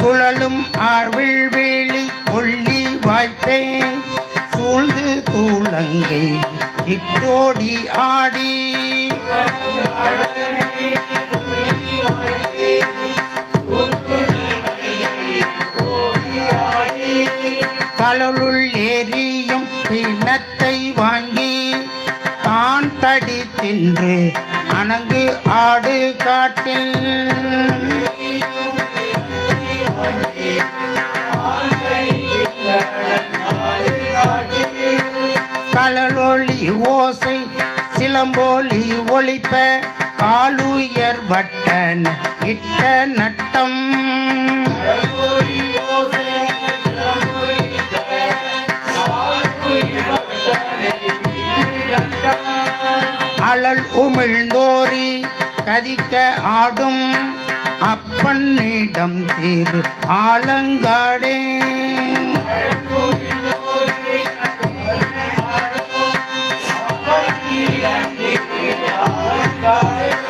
சுழலும் ஆழ்விழ்வேலி கொள்ளி வாய்ப்பே சூழ்ந்து தூளங்கை இட்டோடி ஆடி. கடலுள் ஏறியும் பிணத்தை வாங்கி தான் தடி தின்று அணங்கு ஆடு காட்டில். கடலொளி ஓசை சிலம்போலி ஒளிப்ப காலுயர் வட்டன் இட்ட நட்டம். அழல் உமிழ்ந்தோரி கதிக்க ஆடும். அப்பண்ணிடம் தீரு ஆலங்காடே. ஆ